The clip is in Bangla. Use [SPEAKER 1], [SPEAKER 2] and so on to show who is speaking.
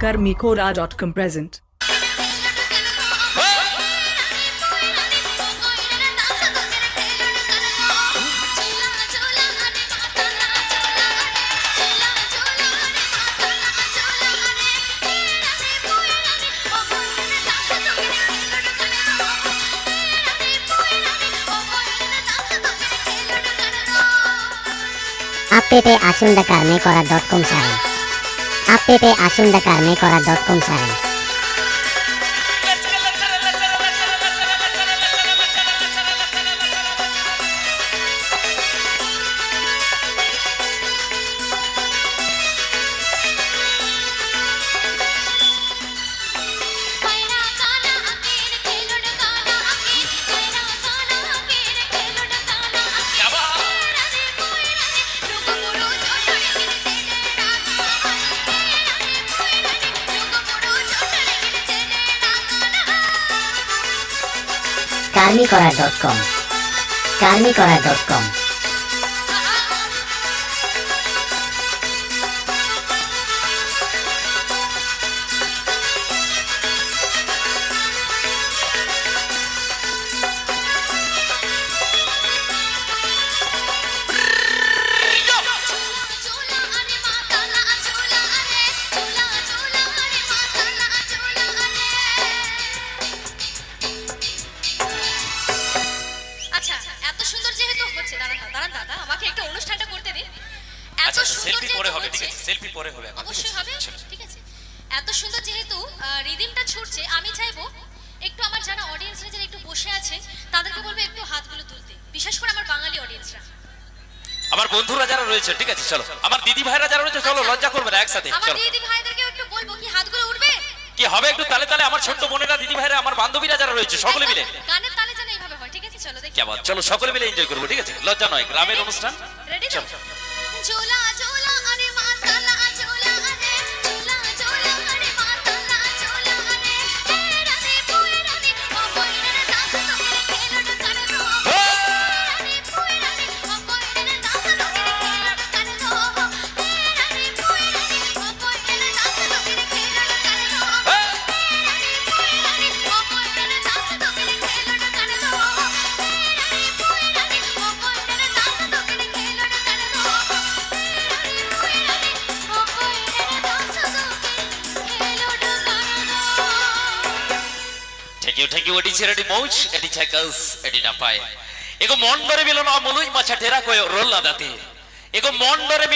[SPEAKER 1] कर्मी डॉट कॉम प्रेजेंट आप आसन द कार्मिकोरा डॉट कॉम चाहिए app asundacármékora.com સારી karmikora.com
[SPEAKER 2] karmikora.com এত সুন্দর যেহেতু হচ্ছে দাঁড়ান দাঁড়ান, দাঁড়ান দাদা আমাকে একটা অনুষ্ঠানটা করতে দিন। এত
[SPEAKER 3] আচ্ছা
[SPEAKER 2] সুন্দর
[SPEAKER 3] সেলফি পরে হবে ঠিক আছে সেলফি পরে হবে
[SPEAKER 2] অবশ্যই হবে ঠিক আছে। এত সুন্দর যেহেতু রিদিমটা ছুটছে আমি চাইব একটু আমার যারা অডিয়েন্সরা যারা একটু বসে আছে তাদেরকে বলব একটু হাতগুলো তুলতে। বিশেষ করে আমার বাঙালি অডিয়েন্সরা
[SPEAKER 3] আমার বন্ধুরা যারা রয়েছে ঠিক আছে চলো। আমার দিদি ভাইরা যারা রয়েছে চলো লজ্জা করবে না একসাথে
[SPEAKER 2] আমার
[SPEAKER 3] চলো।
[SPEAKER 2] দিদি ভাইদেরকে একটু বলব কি হাতগুলো উঠবে?
[SPEAKER 3] কি হবে একটু তালে তালে? আমার ছোট্ট বোনেরা দিদি ভাইরা আমার বান্ধবীরা যারা রয়েছে সকলে মিলে।
[SPEAKER 2] আছে চলো
[SPEAKER 3] সকলে মিলে এনজয় করব ঠিক আছে? লজ্জা নয় গ্রামের অনুষ্ঠান। চলো। ঠেকিও এটি ছেড়েটি মৌজ? এটি ছেকাস এটি না পায় এগো মন ডরে মিলনো অমলুই মাছা টেরা কয়ে রোল লাদাতে। এগো মন ডরে